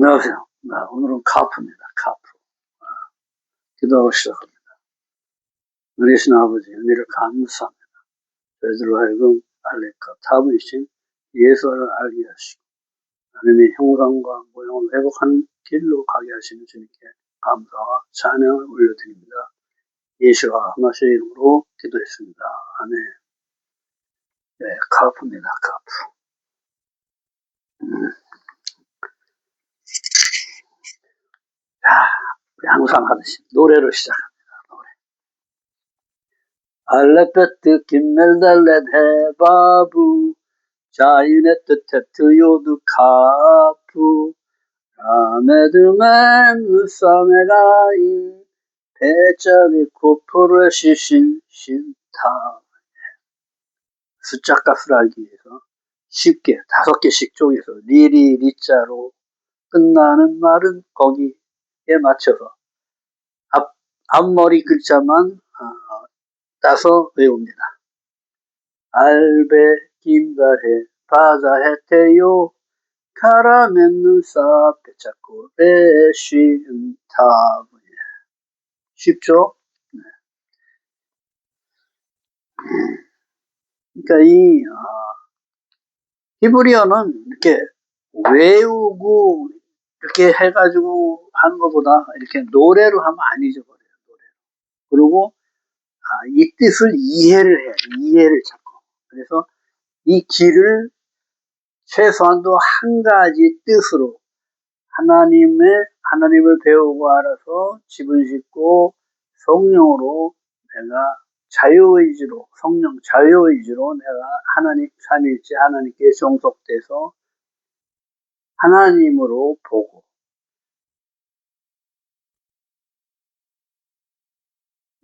안녕하세요. 네, 오늘은 카프입니다. 카프. 아, 기도하고 시작합니다. 누리신 아버지, 은혜를 감사합니다. 저희들로 하여금 알레카 타부이신 예수를 알게 하시고 하나님의 형상과 모형을 회복하는 길로 가게 하시는 주님께 감사와 찬양을 올려드립니다. 예수와 하나의 이름으로 기도했습니다. 아멘. 네, 카프입니다. 카프. 음. 자, 항상 하듯이 노래로 시작합니다. 노래. 알레페트 김멜달렛 해바부 자이네트 테트 요드 카프 라메드맨 무사메가인 배짜리 코프를 시신 신타 숫자 값을 알기 위해서 쉽게 다섯 개씩 쪼개서 리리 리자로 끝나는 말은 거기에 맞춰서 앞, 앞머리 글자만 어, 따서 외웁니다. 알베 김다해 바자해테요 카라멘누사 베차코 레쉬은타 쉽죠? 네. 그러니까 이 어, 히브리어는 이렇게 외우고 이렇게 해가지고 하는 것보다 이렇게 노래로 하면 안 잊어버려요. 노래로. 그리고 아, 이 뜻을 이해를 해. 이해를 잡고. 그래서 이 길을 최소한도 한 가지 뜻으로 하나님의 하나님을 배우고 알아서 집을 짓고 성령으로 내가 자유의지로 성령 자유의지로 내가 하나님 삼일째 하나님께 종속돼서 하나님으로 보고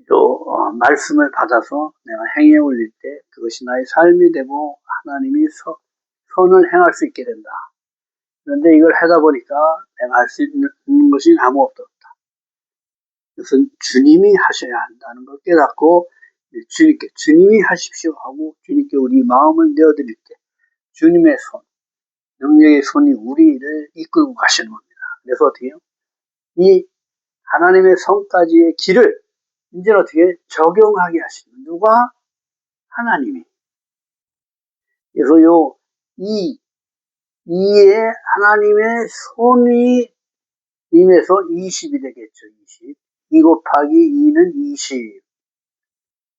또 어, 말씀을 받아서 내가 행해 올릴 때 그것이 나의 삶이 되고 하나님이 서, 선을 행할 수 있게 된다. 그런데 이걸 하다 보니까 내가 할 수 있는 것이 아무것도 없다. 그것은 주님이 하셔야 한다는 걸 깨닫고 주님께 주님이 하십시오 하고 주님께 우리 마음을 내어드릴 때 주님의 손, 능력의 손이 우리를 이끌고 가시는 겁니다. 그래서 어떻게 해요? 이 하나님의 성까지의 길을 이제 어떻게 적용하게 하시는 누가? 하나님이. 그래서 요, 이, 이에 하나님의 손이 임해서 20이 되겠죠, 20. 2 곱하기 2는 20.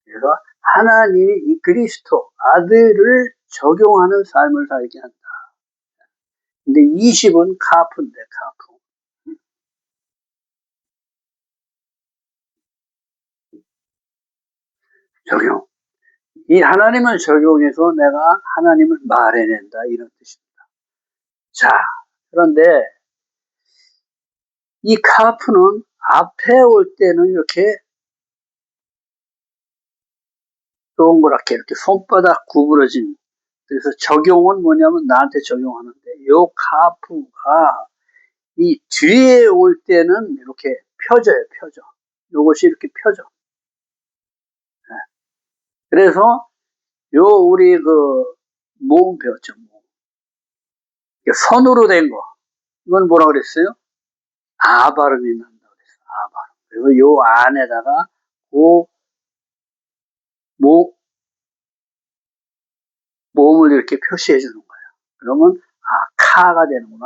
그래서 하나님이 이 그리스도, 아들을 적용하는 삶을 살게 한다. 근데 20은 카프인데, 카프. 적용. 이 하나님을 적용해서 내가 하나님을 말해낸다. 이런 뜻입니다. 자, 그런데 이 카프는 앞에 올 때는 이렇게 동그랗게 이렇게 손바닥 구부러진 그래서 적용은 뭐냐면 나한테 적용하는데 요 카프가 이 뒤에 올 때는 이렇게 펴져요 펴져 요것이 이렇게 펴져 네. 그래서 요 우리 그 모음 배웠죠 모음. 선으로 된 거 이건 뭐라 그랬어요? 아 발음이 난다 그랬어 아 발음 그래서 요 안에다가 그 모, 모음을 이렇게 표시해 주는 거예요. 그러면, 아, 카가 되는구나.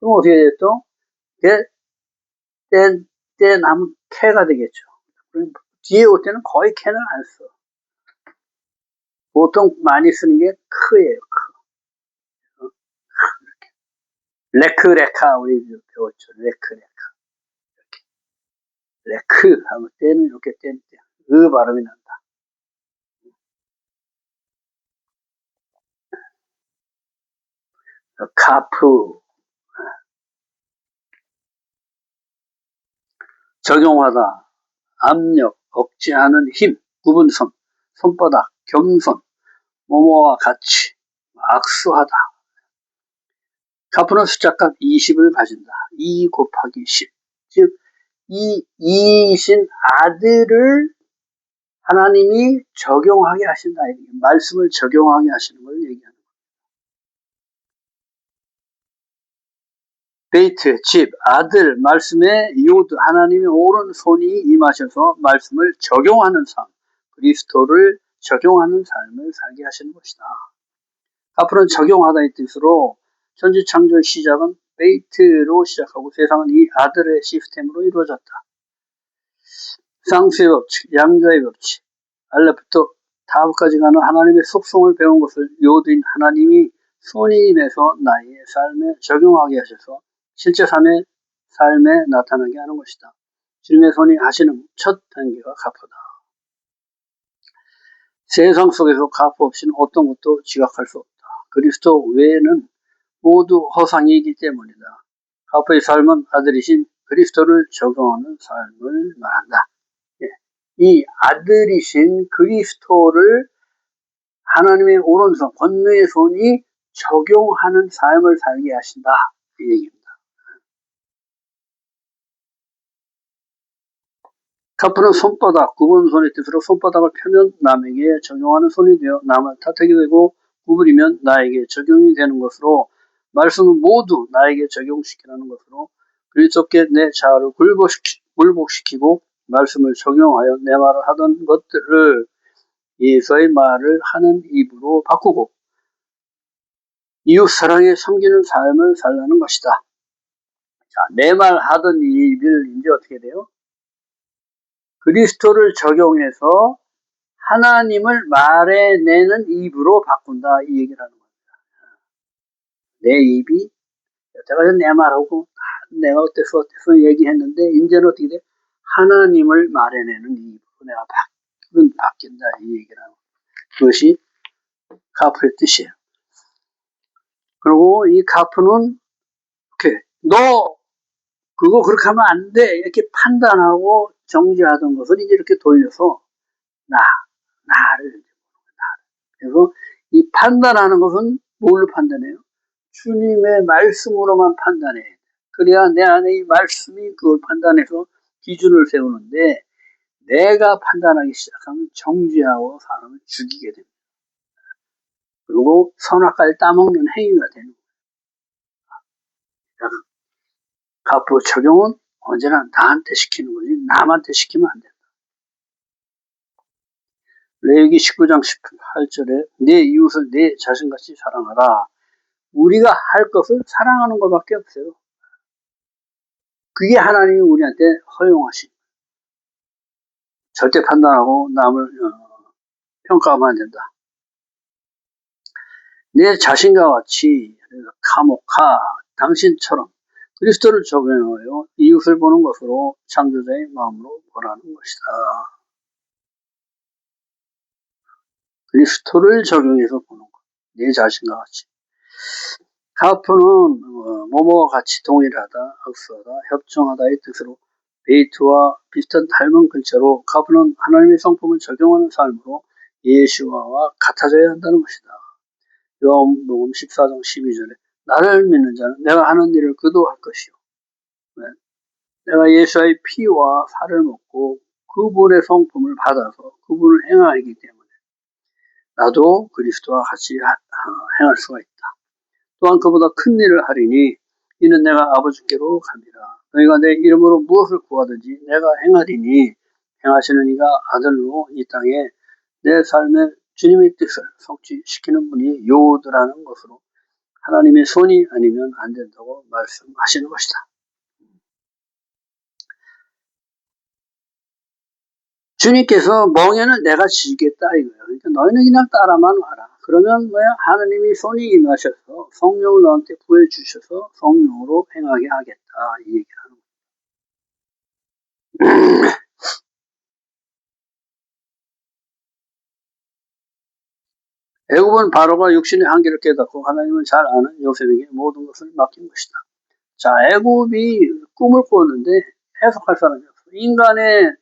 그럼 어떻게 됐죠? 이게, 땐, 땐 하면 캐가 되겠죠. 뒤에 올 때는 거의 캐는 안 써. 보통 많이 쓰는 게 크예요, 크. 어? 레크, 레카, 우리 배웠죠. 레크, 레카. 이렇게. 레크 하면 때는 이렇게 땐, 땐. 그 발음이 난다. 카프 적용하다. 압력 억제하는 힘 구분선 손바닥 겸손 모모와 같이 악수하다. 카프는 숫자값 20을 가진다. 2 곱하기 10 즉, 이, 이신 아들을 하나님이 적용하게 하신다. 말씀을 적용하게 하시는 걸 얘기하는 베이트, 집, 아들, 말씀에 요드, 하나님의 옳은 손이 임하셔서 말씀을 적용하는 삶, 그리스도를 적용하는 삶을 살게 하시는 것이다. 앞으로는 적용하다의 뜻으로 천지 창조의 시작은 베이트로 시작하고 세상은 이 아들의 시스템으로 이루어졌다. 쌍수의 법칙, 양자의 법칙, 알레부터 다음까지 가는 하나님의 속성을 배운 것을 요드인 하나님이 손이 임해서 나의 삶에 적용하게 하셔서 실제 삶의 삶에 나타나게 하는 것이다. 주님의 손이 하시는 첫 단계가 가포다. 세상 속에서 가포 없이는 어떤 것도 지각할 수 없다. 그리스도 외에는 모두 허상이기 때문이다. 가포의 삶은 아들이신 그리스도를 적용하는 삶을 말한다. 예. 이 아들이신 그리스도를 하나님의 오른손, 권능의 손이 적용하는 삶을 살게 하신다. 이 얘기입니다. 카프는 손바닥, 굽은 손의 뜻으로 손바닥을 펴면 남에게 적용하는 손이 되어 남을 탓하게 되고 구부리면 나에게 적용이 되는 것으로 말씀은 모두 나에게 적용시키라는 것으로 그리스도께 내 자아를 굴복시키, 고 말씀을 적용하여 내 말을 하던 것들을 예수의 말을 하는 입으로 바꾸고 이웃 사랑에 섬기는 삶을 살라는 것이다. 자, 내 말 하던 입을 이제 어떻게 돼요? 그리스도를 적용해서 하나님을 말해내는 입으로 바꾼다 이 얘기를 하는 겁니다. 내 입이 여태까지 내 말하고 내가 어때서 어때서 얘기했는데 이제는 어떻게 돼? 하나님을 말해내는 입으로 내가 바뀐, 바뀐다 이 얘기를 하는. 그것이 카프의 뜻이에요. 그리고 이 카프는 이렇게 너 그거 그렇게 하면 안 돼 이렇게 판단하고 정지하던 것을 이제 이렇게 돌려서 나 나를 나를 그래서 이 판단하는 것은 뭘로 판단해요? 주님의 말씀으로만 판단해. 그래야 내 안에 이 말씀이 그걸 판단해서 기준을 세우는데 내가 판단하기 시작하면 정지하고 사람을 죽이게 됩니다. 그리고 선악과를 따먹는 행위가 되는 거예요. 가부 적용은 언제나 나한테 시키는 거지 남한테 시키면 안 된다. 레위기 19장 18절에 내 이웃을 내 자신같이 사랑하라. 우리가 할 것을 사랑하는 것밖에 없어요. 그게 하나님이 우리한테 허용하신 절대 판단하고 남을 어, 평가하면 안 된다. 내 자신과 같이 카모카 당신처럼 그리스도를 적용하여 이웃을 보는 것으로 창조자의 마음으로 보라는 것이다. 그리스도를 적용해서 보는 것. 내 자신과 같이. 카프는 어, 뭐뭐와 같이 동일하다, 흡수하다, 협정하다의 뜻으로 베이트와 비슷한 닮은 글자로 카프는 하나님의 성품을 적용하는 삶으로 예수와와 같아져야 한다는 것이다. 요한복음 14장 12절에 나를 믿는 자는 내가 하는 일을 그도 할 것이요. 네. 내가 예수의 피와 살을 먹고 그분의 성품을 받아서 그분을 행하기 때문에 나도 그리스도와 같이 행할 수가 있다. 또한 그보다 큰 일을 하리니 이는 내가 아버지께로 갑니다. 너희가 내 이름으로 무엇을 구하든지 내가 행하리니 행하시는 이가 아들로 이 땅에 내 삶의 주님의 뜻을 성취시키는 분이 요드라는 것으로 하나님의 손이 아니면 안 된다고 말씀하시는 것이다. 주님께서 멍에는 내가 지겠다 이거예요. 그러니까 너희는 그냥 따라만 와라. 그러면 뭐야? 하나님이 손이 임하셔서 성령을 너한테 부여주셔서 성령으로 행하게 하겠다. 이 얘기를 하는 거예요. 애굽은 바로가 육신의 한계를 깨닫고 하나님을 잘 아는 요셉에게 모든 것을 맡긴 것이다. 자, 애굽이 꿈을 꾸었는데 해석할 사람이 없어. 인간의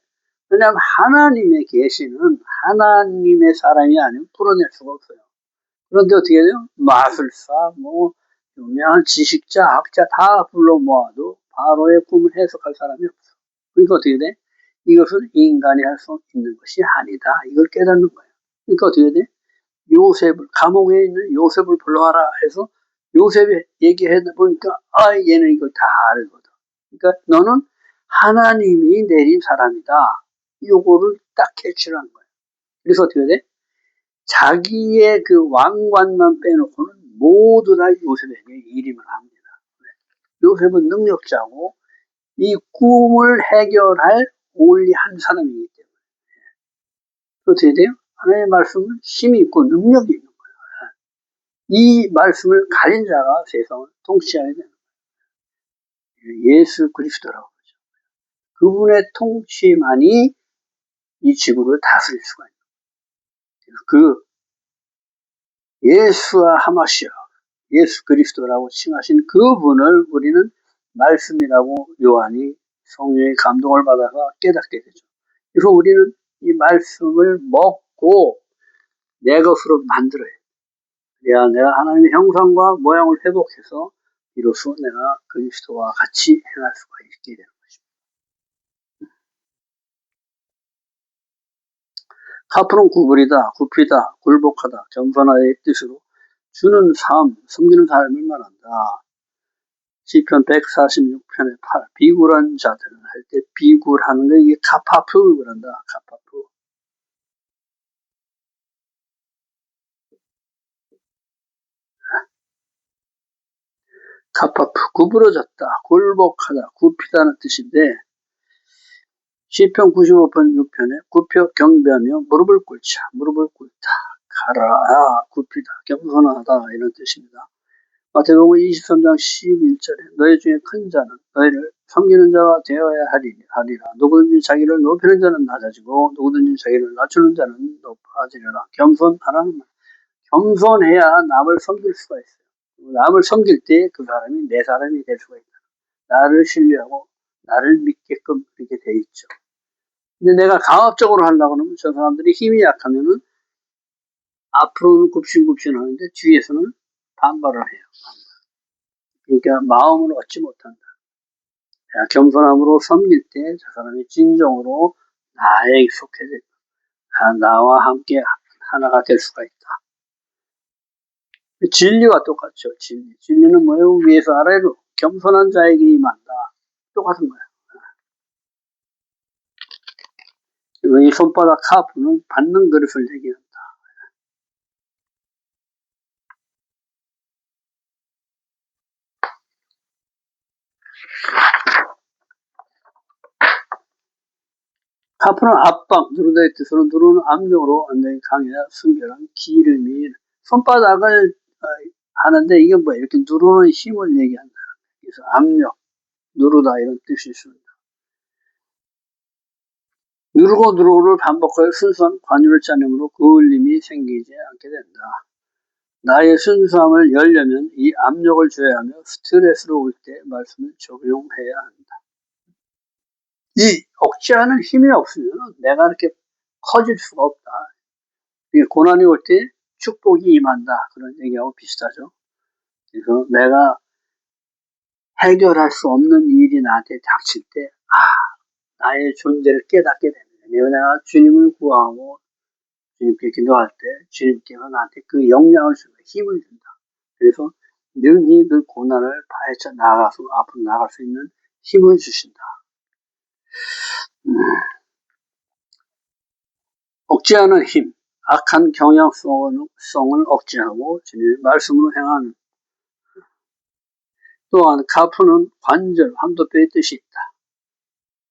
왜냐하면 하나님의 계시는 하나님의 사람이 아니면 풀어낼 수가 없어요. 그런데 어떻게 돼요? 마술사, 뭐 유명한 지식자, 학자 다 불러 모아도 바로의 꿈을 해석할 사람이 없어. 그러니까 어떻게 돼? 이것은 인간이 할 수 있는 것이 아니다. 이걸 깨닫는 거예요. 그러니까 어떻게 돼? 요셉을 감옥에 있는 요셉을 불러와라 해서 요셉이 얘기해 보니까 아 얘는 이걸 다 알거든. 그러니까 너는 하나님이 내린 사람이다. 요거를 딱 캐치한 거예요. 그래서 어떻게 돼? 자기의 그 왕관만 빼놓고는 모두 다 요셉에게 일임을 합니다. 요셉은 능력자고 이 꿈을 해결할 올리 한 사람이기 때문에 어떻게 돼요? 하나님의 말씀은 힘이 있고 능력이 있는 거예요. 이 말씀을 가진 자가 세상을 통치하게 되는 거예요. 예수 그리스도라고 하죠. 그분의 통치만이 이 지구를 다스릴 수가 있는 거예요. 그 예수와 하마시아, 예수 그리스도라고 칭하신 그분을 우리는 말씀이라고 요한이 성령의 감동을 받아서 깨닫게 되죠. 그래서 우리는 이 말씀을 먹 고 내 것으로 만들어야 돼. 그래야 내가 하나님의 형상과 모양을 회복해서 비로소 내가 그리스도와 같이 행할 수가 있게 되는 것입니다. 카프는 구부리다, 굽히다, 굴복하다, 겸손하의 뜻으로 주는 삶, 섬기는 삶을 말한다. 시편 146편의 8 비굴한 자들은 할 때 비굴하는 게 이게 카파프 그런다. 카파프. 카파프 구부러졌다. 굴복하다. 굽히다는 뜻인데 시편 95편 6편에 굽혀 경배하며 무릎을 꿇자. 무릎을 꿇다. 가라. 굽히다. 겸손하다. 이런 뜻입니다. 마태복음 23장 11절에 너희 중에 큰 자는 너희를 섬기는 자가 되어야 하리라. 누구든지 자기를 높이는 자는 낮아지고 누구든지 자기를 낮추는 자는 높아지리라. 겸손하라는 말. 겸손해야 남을 섬길 수가 있어요. 남을 섬길 때 그 사람이 내 사람이 될 수가 있다. 나를 신뢰하고 나를 믿게끔 그렇게 돼 있죠. 근데 내가 강압적으로 하려고 하면 저 사람들이 힘이 약하면은 앞으로는 굽신굽신 하는데 뒤에서는 반발을 해요. 그러니까 마음을 얻지 못한다. 겸손함으로 섬길 때 저 사람이 진정으로 나에 속해져 아, 나와 함께 하나가 될 수가 있다. 진리와 똑같죠. 진리. 진리는 뭐예요? 위에서 아래로 겸손한 자에게 임한다. 똑같은 거야. 이 손바닥 카프는 받는 그릇을 얘기한다. 카프는 압박, 누르다의 뜻으로 누르는 압력으로 완전히 강해야 순결한 기름이 손바닥을 어, 하는데 이게 뭐야 이렇게 누르는 힘을 얘기한다. 그래서 압력, 누르다 이런 뜻이 있습니다. 누르고 누르고를 반복하여 순수한 관유를 짜내므로 그을림이 생기지 않게 된다. 나의 순수함을 열려면 이 압력을 줘야 하며 스트레스로 올 때 말씀을 적용해야 한다. 이 억제하는 힘이 없으면 내가 이렇게 커질 수가 없다. 고난이 올 때 축복이 임한다. 그런 얘기하고 비슷하죠. 그래서 내가 해결할 수 없는 일이 나한테 닥칠 때, 아, 나의 존재를 깨닫게 됩니다. 내가 주님을 구하고 주님께 기도할 때 주님께서 나한테 그 영향을 주고 힘을 준다. 그래서 능히 그 고난을 파헤쳐 나가서 앞으로 나갈 수 있는 힘을 주신다. 억제하는 힘, 악한 경향성을 억제하고 주님의 말씀으로 행하는 또한 카프는 관절, 환도뼈의 뜻이 있다.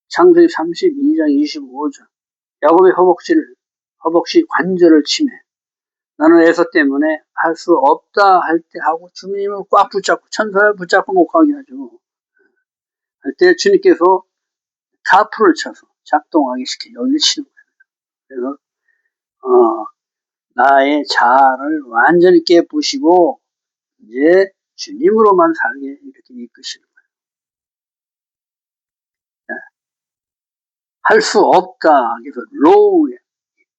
창세기 32장 25절 야곱의 허벅지를 허벅지 관절을 치매 나는 에서 때문에 할 수 없다 할 때 하고 주님을 꽉 붙잡고 천사를 붙잡고 못 가게 하죠. 할 때 주님께서 카프를 쳐서 작동하게 시켜 여기를 치는 거예요. 그래서 어, 나의 자아를 완전히 깨부시고 이제 주님으로만 살게 이렇게 이끄시는 거예요. 네. 할수 없다. 그래서 로우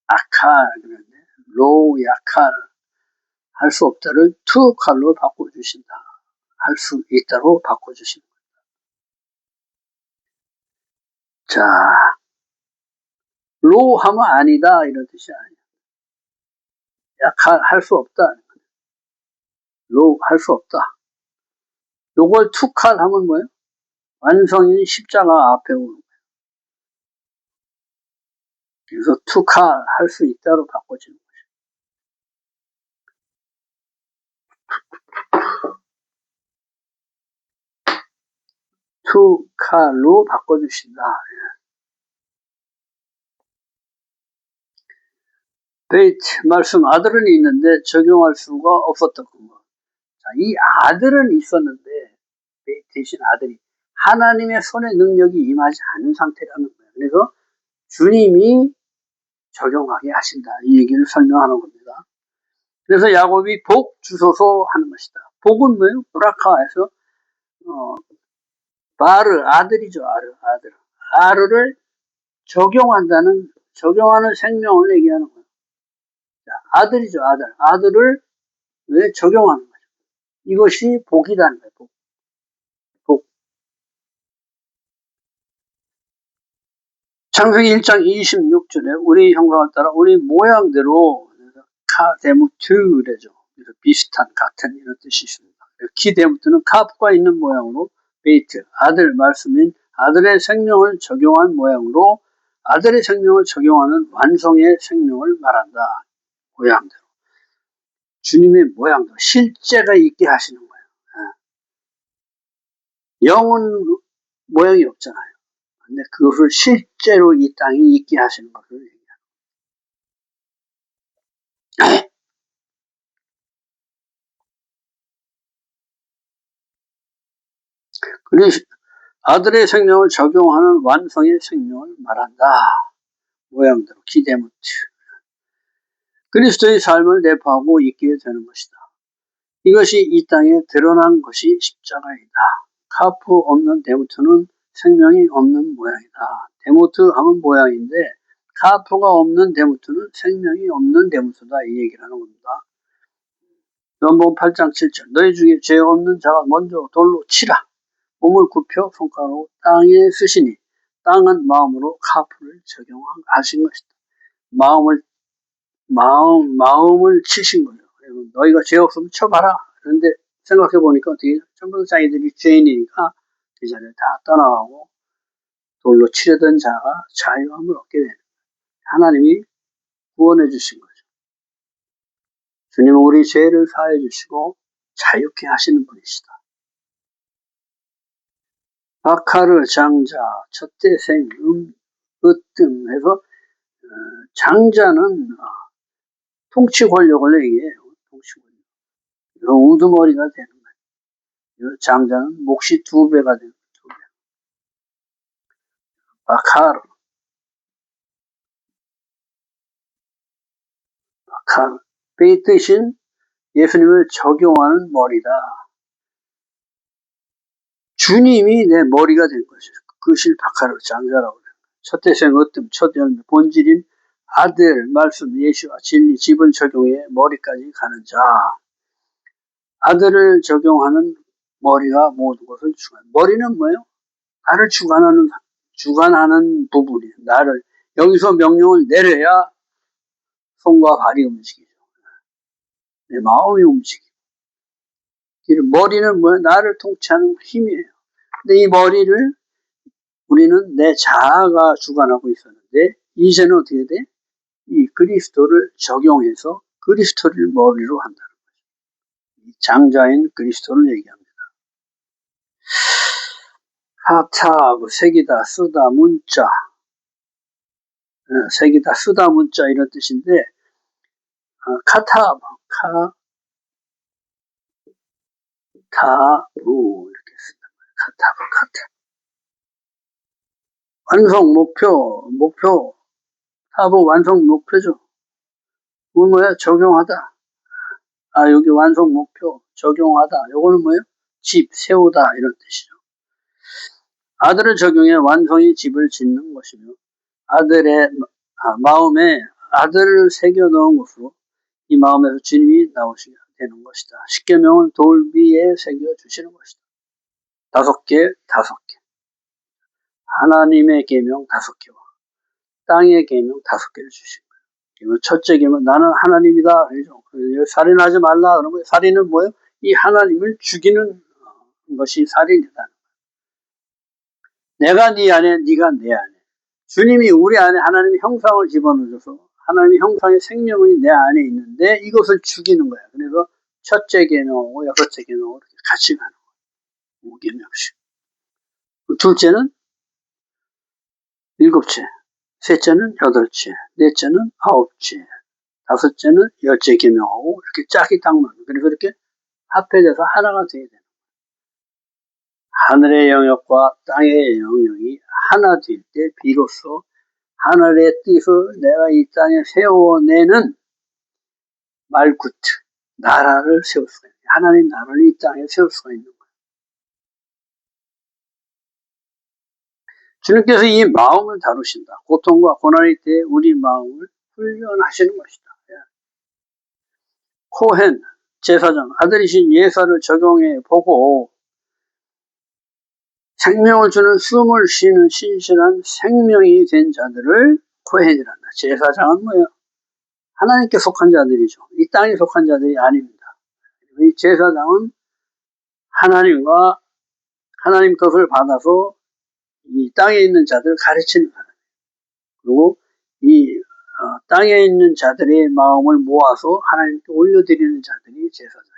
아칼 그런데 로우 약칼 할 수 없다를 투 칼로 바꿔주신다. 할 수 있다로 바꿔주신다. 자, 로 하면 아니다 이런 뜻이 아니야. 약할 수 없다. 할수 없다. 요걸 투칼 하면 뭐예요? 완성인 십자가 앞에 오는 거예요. 그래서 투칼 할 수 있다로 바꿔지는 거죠. 투칼로 바꿔주신다. 베이트 말씀 아들은 있는데 적용할 수가 없었던 거. 자, 이 아들은 있었는데 베이트 대신 아들이 하나님의 손의 능력이 임하지 않은 상태라는 거예요. 그래서 주님이 적용하게 하신다. 이 얘기를 설명하는 겁니다. 그래서 야곱이 복 주소서 하는 것이다. 복은 뭐예요? 브라카에서 어, 바르 아들이죠. 아르 아들. 아르를 적용한다는 적용하는 생명을 얘기하는 거예요. 자, 아들이죠. 아들. 아들을 왜 적용하는 거죠? 이것이 복이라는 거예요. 복. 복. 창세기 1장 26절에 우리 형상을 따라 우리 모양대로 카데무트래죠. 비슷한 같은 이런 뜻이 있습니다. 키데무트는 카프가 있는 모양으로 베이트 아들 말씀인 아들의 생명을 적용한 모양으로 아들의 생명을 적용하는 완성의 생명을 말한다. 모양대로. 주님의 모양대로 실제가 있게 하시는 거예요. 예. 영은 모양이 없잖아요. 근데 그것을 실제로 이 땅에 있게 하시는 것을 얘기하는 그래서 아들의 생명을 적용하는 완성의 생명을 말한다. 모양대로 기대무트. 그리스도의 삶을 내포하고 있게 되는 것이다. 이것이 이 땅에 드러난 것이 십자가이다. 카프 없는 데모트는 생명이 없는 모양이다. 데모트 하면 모양인데 카프가 없는 데모트는 생명이 없는 데모트다. 이 얘기를 하는 겁니다. 연봉 8장 7절 너희 중에 죄 없는 자가 먼저 돌로 치라. 몸을 굽혀 손가락으로 땅에 쓰시니 땅은 마음으로 카프를 적용하신 것이다. 마음을 마음 마음을 치신 거예요. 너희가 죄 없으면 쳐봐라. 그런데 생각해 보니까 어떻게 전부 다 자기들이 죄인이니까 그 자리를 다 떠나가고 돌로 치려던 자가 자유함을 얻게 되는 거예요. 하나님이 구원해 주신 거죠. 주님은 우리 죄를 사해 주시고 자유케 하시는 분이시다. 바카르 장자, 첫째 생, 음, 으뜸 해서 어, 장자는 어, 통치 권력을 얘기해요. 통치 권력. 우두머리가 되는 거예요. 장자는 몫이 두 배가 되는 거예요. 두 배. 바카르. 바카르. 이 뜻인 예수님을 적용하는 머리다. 주님이 내 머리가 된 것이에요. 그것을 바카르 장자라고 그래요. 첫 대생 어뜸, 첫 열매, 본질인 아들, 말씀, 예수와 진리, 집을 적용해 머리까지 가는 자. 아들을 적용하는 머리가 모든 것을 주관. 머리는 뭐예요? 나를 주관하는, 주관하는 부분이에요. 나를. 여기서 명령을 내려야 손과 발이 움직이죠. 내 마음이 움직이고. 머리는 뭐예요? 나를 통치하는 힘이에요. 근데 이 머리를 우리는 내 자아가 주관하고 있었는데 이제는 어떻게 돼? 이 그리스도를 적용해서 그리스도를 머리로 한다는 거죠. 장자인 그리스도를 얘기합니다. 하타하고 색이다, 쓰다, 문자. 어, 색이다, 쓰다, 문자 이런 뜻인데 어, 카타, 카, 타부 이렇게 쓴다. 카타부, 카타. 완성 목표, 목표, 타부 완성 목표죠. 그건 뭐야? 적용하다. 아, 여기 완성 목표, 적용하다. 요거는 뭐예요? 집, 세우다, 이런 뜻이죠. 아들을 적용해 완성의 집을 짓는 것이며, 아들의 아, 마음에 아들을 새겨 넣은 것으로 이 마음에서 주님이 나오시게 되는 것이다. 십계명은 돌 위에 새겨 주시는 것이다. 다섯 개, 다섯 개. 하나님의 계명 다섯 개와 땅의 계명 다섯 개를 주신 거예요. 첫째 계명 나는 하나님이다. 살인하지 말라. 그러면 살인은 뭐예요? 이 하나님을 죽이는 것이 살인이다. 내가 네 안에, 네가 내 안에. 주님이 우리 안에 하나님의 형상을 집어넣어줘서 하나님의 형상의 생명이 내 안에 있는데 이것을 죽이는 거야. 그래서 첫째 개념하고 여섯째 이렇게 같이 가는 거야. 5개명씩. 둘째는 일곱째, 셋째는 여덟째, 넷째는 아홉째, 다섯째는 열째 개명하고 이렇게 짝이 딱 맞는 그래서 이렇게 합해져서 하나가 돼야 되는 하늘의 영역과 땅의 영역이 하나 될 때 비로소 하늘의 뜻을 내가 이 땅에 세워내는 말구트 나라를 세울 수가 있는 하나님 나라를 이 땅에 세울 수가 있는 거예요. 주님께서 이 마음을 다루신다. 고통과 고난일 때 우리 마음을 훈련하시는 것이다. 예. 코헨 제사장 아들이신 예사를 적용해 보고 생명을 주는 숨을 쉬는 신실한 생명이 된 자들을 코헨이란다. 제사장은 뭐예요? 하나님께 속한 자들이죠. 이 땅에 속한 자들이 아닙니다. 이 제사장은 하나님과 하나님 것을 받아서 이 땅에 있는 자들을 가르치는 사람. 그리고 이 어, 땅에 있는 자들의 마음을 모아서 하나님께 올려드리는 자들이 제사장.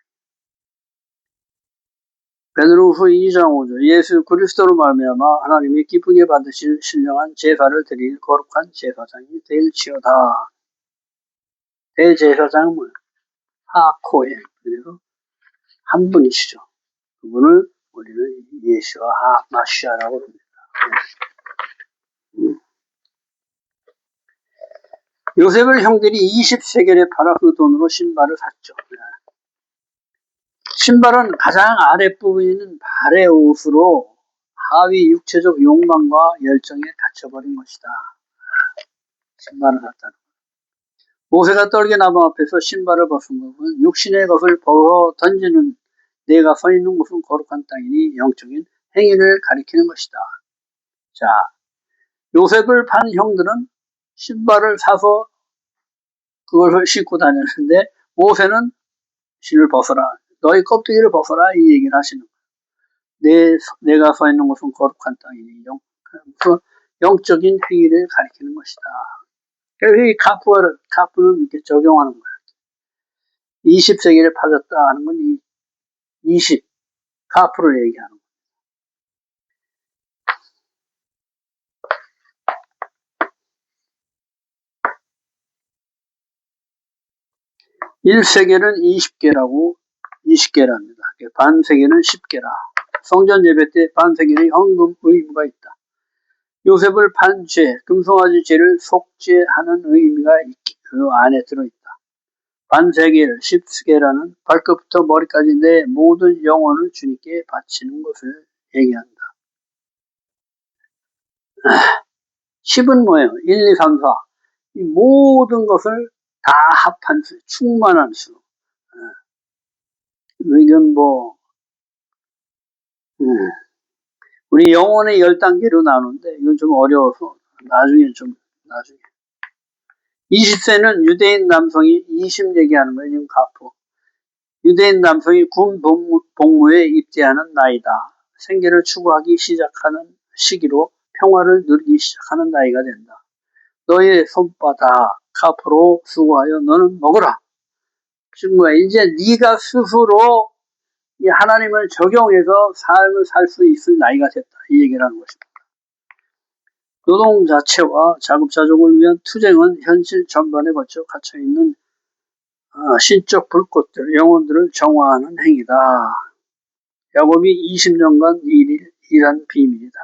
베드로후서 2장 5절 예수 그리스도로 말미암아 하나님이 기쁘게 받으실 신령한 제사를 드릴 거룩한 제사장이 될지어다. 대제사장은? 하코에 그래서 한 분이시죠. 그분을 우리는 예수와 마시아라고 합니다. 음. 요셉을 형들이 20세겔에 팔아 그 돈으로 신발을 샀죠. 신발은 가장 아랫부분에 있는 발의 옷으로 하위 육체적 욕망과 열정에 갇혀버린 것이다. 신발을 샀다는 모세가 떨기나무 앞에서 신발을 벗은 것은 육신의 것을 벗어 던지는 내가 서 있는 곳은 거룩한 땅이니 영적인 행위를 가리키는 것이다. 자, 요셉을 판 형들은 신발을 사서 그걸 신고 다녔는데 모세는 신을 벗어라. 너희 껍데기를 벗어라. 이 얘기를 하시는 거예요. 내, 내가 서 있는 곳은 거룩한 땅이니 영, 그 영적인 행위를 가리키는 것이다. 그래서 이 카프를, 카프는 이렇게 적용하는 거예요. 20세기를 파졌다 하는 건 이 20, 카프를 얘기하는 거예요. 1세계는 20개라고 20개랍니다. 반세계는 10개라. 성전 예배 때 반세계는 헌금 의무가 있다. 요셉을 판 죄, 금송아지 죄를 속죄하는 의미가 그 안에 들어있다. 반세계를 10개라는 발끝부터 머리까지 내 모든 영혼을 주님께 바치는 것을 얘기한다. 10은 뭐예요? 1, 2, 3, 4. 이 모든 것을 다 합한 수, 충만한 수. 어. 이건 뭐, 음. 우리 영혼의 열 단계로 나누는데 이건 좀 어려워서 나중에 좀 나중에 20세는 유대인 남성이 20 얘기하는 거예요. 지금 가포. 유대인 남성이 군 복무, 복무에 입대하는 나이다. 생계를 추구하기 시작하는 시기로 평화를 누리기 시작하는 나이가 된다. 너의 손바닥 카프로 수고하여 너는 먹어라. 지금 뭐야? 이제 네가 스스로 이 하나님을 적용해서 삶을 살 수 있을 나이가 됐다. 이 얘기를 하는 것입니다. 노동 자체와 자급자족을 위한 투쟁은 현실 전반에 걸쳐 갇혀 있는 아, 신적 불꽃들, 영혼들을 정화하는 행위다. 야곱이 20년간 일일, 일한 비밀이다.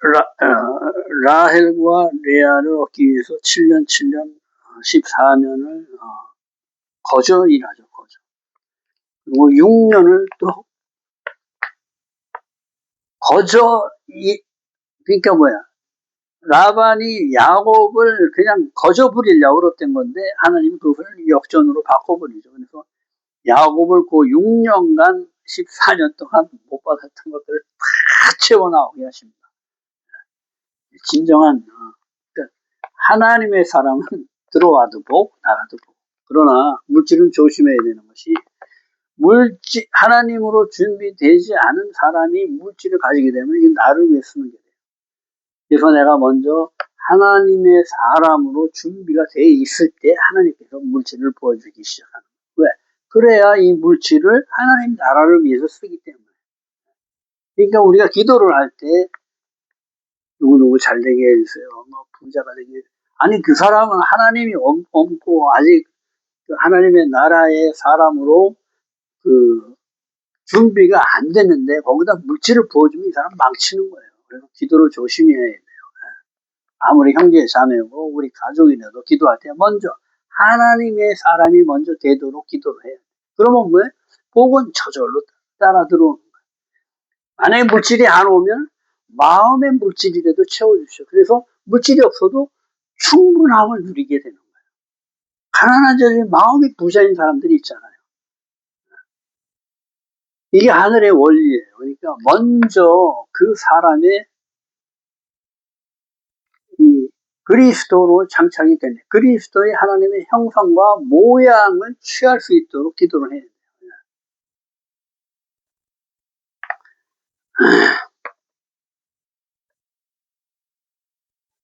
라, 어, 라헬과 레아를 얻기 위해서 7년, 7년, 14년을 어, 거저 일하죠, 거저. 그리고 6년을 또 거저, 이, 그러니까 뭐야. 라반이 야곱을 그냥 거저 부리려고 그랬던 건데, 하나님이 그걸 역전으로 바꿔버리죠. 그래서 야곱을 그 6년간 14년 동안 못 받았던 것들을 다 채워나오게 하십니다. 진정한 어, 그러니까 하나님의 사랑은 들어와도 복, 나가도 복. 그러나 물질은 조심해야 되는 것이 물질 하나님으로 준비되지 않은 사람이 물질을 가지게 되면 이게 나를 위해 쓰는 게 돼요. 그래서 내가 먼저 하나님의 사람으로 준비가 돼 있을 때 하나님께서 물질을 부어주기 시작하는 거예요. 왜? 그래야 이 물질을 하나님 나라를 위해서 쓰기 때문에. 그러니까 우리가 기도를 할 때 누구누구 잘 되게 해주세요. 뭐 부자가 되게 아니 그 사람은 하나님이 엄, 없고 아직 그 하나님의 나라의 사람으로 그 준비가 안 됐는데 거기다 물질을 부어주면 이 사람 망치는 거예요. 그래서 기도를 조심히 해야 돼요. 아무리 형제 자매고 우리 가족이라도 기도할 때 먼저 하나님의 사람이 먼저 되도록 기도를 해요. 그러면 왜? 복은 저절로 따라 들어오는 거예요. 만약에 물질이 안 오면 마음의 물질이라도 채워주셔. 그래서 물질이 없어도 충분함을 누리게 되는 거예요. 가난한 자들이 마음이 부자인 사람들이 있잖아요. 이게 하늘의 원리예요. 그러니까 먼저 그 사람의 이 그리스도로 장착이 되네. 그리스도의 하나님의 형상과 모양을 취할 수 있도록 기도를 해야 돼요.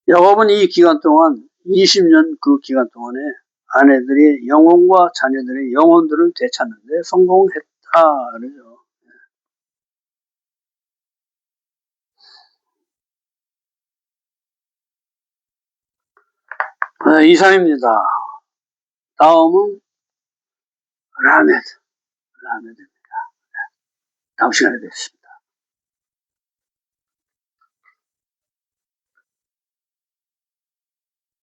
야곱은 이 기간 동안 20년 그 기간 동안에 아내들이 영혼과 자녀들의 영혼들을 되찾는데 성공했다 그러죠. 네, 이상입니다. 다음은 라메드, 라메드입니다. 다음 시간에 뵙겠습니다.